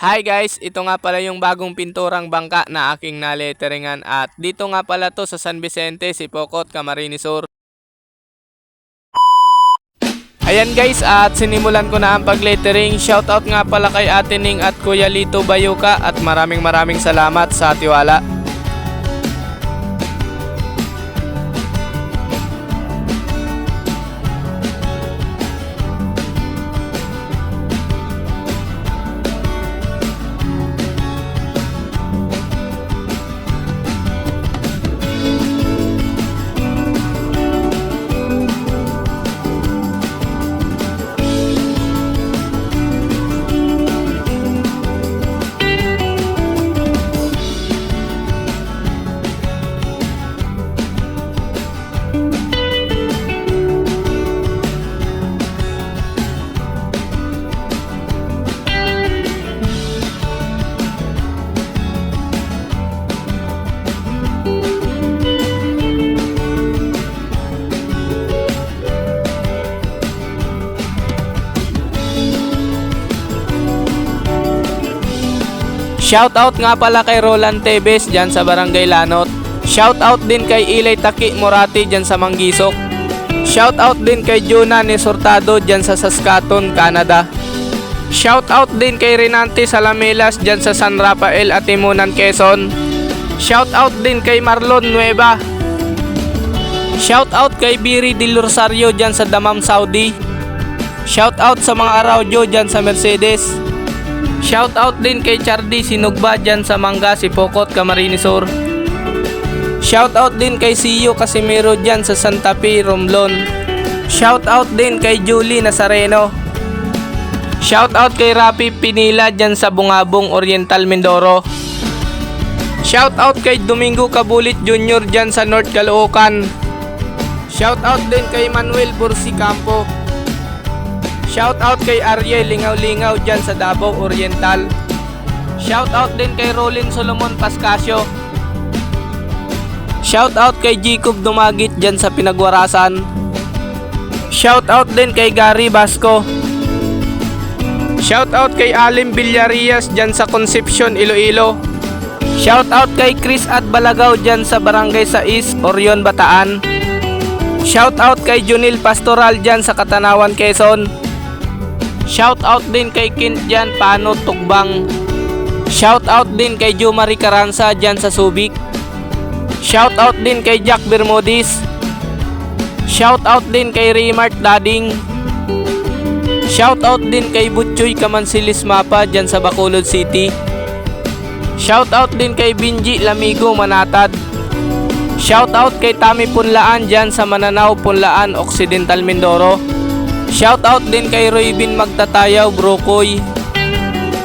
Hi guys, ito nga pala yung bagong pinturang bangka na aking naletteringan at dito nga pala to sa San Vicente, si Pocot, Camarines Sur. Ayan guys, at sinimulan ko na ang paglettering. Shoutout nga pala kay Ate Ning at Kuya Lito Bayuka at maraming maraming salamat sa tiwala. Shoutout nga pala kay Roland Tevez dyan sa Barangay Lanot. Shoutout din kay Ilay Taki Morati dyan sa Manggisok. Shoutout din kay Juna Nesortado dyan sa Saskatoon, Canada. Shoutout din kay Renante Salamelas dyan sa San Rafael at Timunan, Quezon. Shoutout din kay Marlon Nueva. Shoutout kay Biri Del Rosario dyan sa Damam, Saudi. Shoutout sa mga Araujo dyan sa Mercedes. Shoutout din kay Chardy Sinugba dyan sa Mangga, si Pocot, Camarines Sur. Shoutout din kay Siyo Casimiro dyan sa Santa Fe, Romblon. Shoutout din kay Julie Nazareno. Shoutout kay Rapi Pinila dyan sa Bungabong, Oriental, Mindoro. Shoutout kay Domingo Kabulit Jr. dyan sa North Caloocan. Shoutout din kay Manuel Bursicampo. Shoutout kay Ariel Lingaw-Lingaw dyan sa Davao Oriental. Shoutout din kay Rolin Solomon Pascasio. Shoutout kay Jacob Dumagit dyan sa Pinagwarasan. Shoutout din kay Gary Basco. Shoutout kay Alim Villarias dyan sa Concepcion, Iloilo. Shoutout kay Chris at Balagaw dyan sa Barangay Sais, Orion, Bataan. Shoutout kay Junil Pastoral dyan sa Katanawan, Quezon. Shoutout din kay Kint dyan, Pano, Tugbang. Shoutout din kay Jumari Caranza dyan sa Subic. Shoutout din kay Jack Bermudis. Shoutout din kay Raymart Dading. Shoutout din kay Butchoy Kamansilis Mapa dyan sa Bacolod City. Shoutout din kay Binji Lamigo Manatad. Shoutout kay Tami Punlaan dyan sa Mananaw, Punlaan, Occidental Mindoro. Shoutout din kay Roybin Magtatayaw, Brokoy.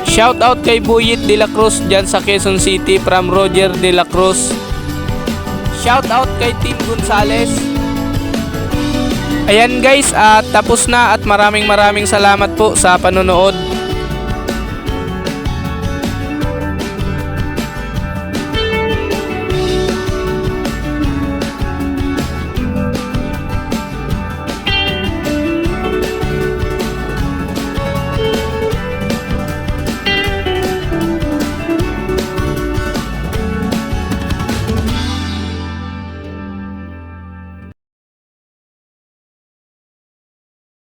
Shoutout kay Buyit De La Cruz dyan sa Quezon City from Roger De La Cruz. Shoutout kay Tim Gonzales. Ayan guys, at tapos na at maraming maraming salamat po sa panonood.